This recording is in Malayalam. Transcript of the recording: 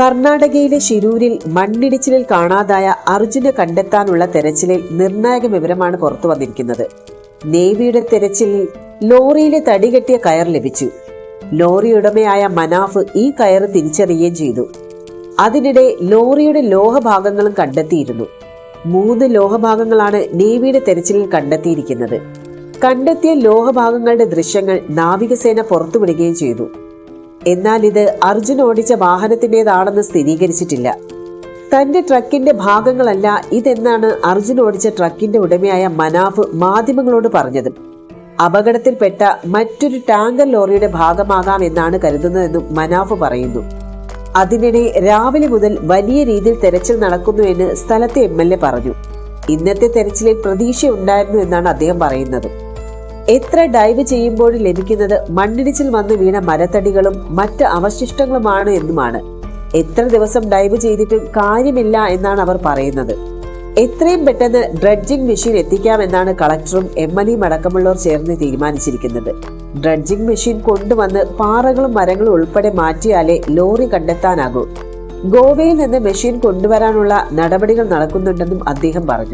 കർണാടകയിലെ ശിരൂരിൽ മണ്ണിടിച്ചിലിൽ കാണാതായ അർജുനെ കണ്ടെത്താനുള്ള തെരച്ചിലിൽ നിർണായക വിവരമാണ് പുറത്തു വന്നിരിക്കുന്നത്. നേവിയുടെ തെരച്ചിലിൽ ലോറിയിലെ തടികെട്ടിയ കയർ ലഭിച്ചു. ലോറി ഉടമയായ മനാഫ് ഈ കയർ തിരിച്ചറിയുകയും ചെയ്തു. അതിനിടെ ലോറിയുടെ ലോഹഭാഗങ്ങളും കണ്ടെത്തിയിരുന്നു. മൂന്ന് ലോഹഭാഗങ്ങളാണ് നേവിയുടെ തെരച്ചിലിൽ കണ്ടെത്തിയിരിക്കുന്നത്. കണ്ടെത്തിയ ലോഹഭാഗങ്ങളുടെ ദൃശ്യങ്ങൾ നാവികസേന പുറത്തുവിടുകയും ചെയ്തു. എന്നാൽ ഇത് അർജുൻ ഓടിച്ച വാഹനത്തിന്റെതാണെന്ന് സ്ഥിരീകരിച്ചിട്ടില്ല. തന്റെ ട്രക്കിന്റെ ഭാഗങ്ങളല്ല ഇതെന്നാണ് അർജുൻ ഓടിച്ച ട്രക്കിന്റെ ഉടമയായ മനാഫ് മാധ്യമങ്ങളോട് പറഞ്ഞത്. അപകടത്തിൽപ്പെട്ട മറ്റൊരു ടാങ്കർ ലോറിയുടെ ഭാഗമാകാം എന്നാണ് കരുതുന്നതെന്നും മനാഫ് പറയുന്നു. അതിനിടെ രാവിലെ മുതൽ വലിയ രീതിയിൽ തെരച്ചിൽ നടക്കുന്നു എന്ന് സ്ഥലത്തെ എം എൽ എ പറഞ്ഞു. ഇന്നത്തെ തെരച്ചിലിൽ പ്രതീക്ഷയുണ്ടായിരുന്നു എന്നാണ് അദ്ദേഹം പറയുന്നത്. എത്ര ഡൈവ് ചെയ്യുമ്പോഴും ലഭിക്കുന്നത് മണ്ണിടിച്ചിൽ വന്ന് വീണ മരത്തടികളും മറ്റ് അവശിഷ്ടങ്ങളുമാണ് എന്നുമാണ്. എത്ര ദിവസം ഡൈവ് ചെയ്തിട്ടും കാര്യമില്ല എന്നാണ് അവർ പറയുന്നത്. എത്രയും പെട്ടെന്ന് ഡ്രഡ്ജിംഗ് മെഷീൻ എത്തിക്കാമെന്നാണ് കളക്ടറും എം എൽ എയും അടക്കമുള്ളവർ ചേർന്ന് തീരുമാനിച്ചിരിക്കുന്നത്. ഡ്രഡ്ജിംഗ് മെഷീൻ കൊണ്ടുവന്ന് പാറകളും മരങ്ങളും ഉൾപ്പെടെ മാറ്റിയാലേ ലോറി കണ്ടെത്താനാകൂ. ഗോവയിൽ നിന്ന് മെഷീൻ കൊണ്ടുവരാനുള്ള നടപടികൾ നടക്കുന്നുണ്ടെന്നും അദ്ദേഹം പറഞ്ഞു.